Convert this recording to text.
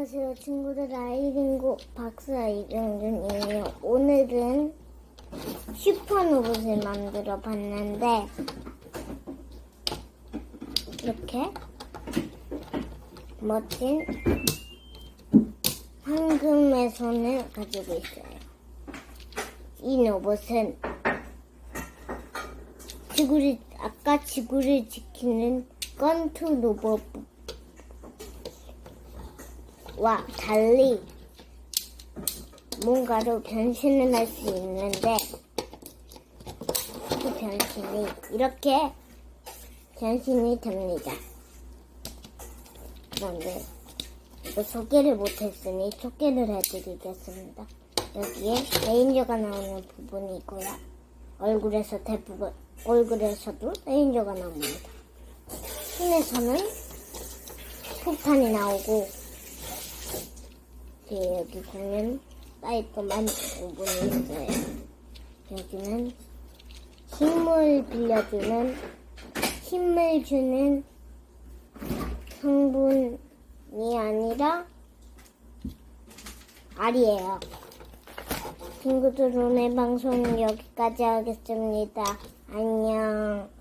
안녕하세요 친구들 아이린고 박사 이경준이에요. 오늘은 슈퍼노봇을 만들어 봤는데 이렇게 멋진 황금의 손을 가지고 있어요. 이 로봇은 지구를 아까 지구를 지키는 건투 로봇 와 달리 뭔가로 변신을 할 수 있는데 그 변신이 이렇게 변신이 됩니다. 그런데 이거 소개를 못했으니 소개를 해드리겠습니다. 여기에 레인저가 나오는 부분이 있고요. 얼굴에서 대부분 얼굴에서도 레인저가 나옵니다. 손에서는 폭탄이 나오고 여기 보면 깔끔한 부분이 있어요. 여기는 힘을 빌려주는 힘을 주는 성분이 아니라 알이에요. 친구들 오늘 방송은 여기까지 하겠습니다. 안녕.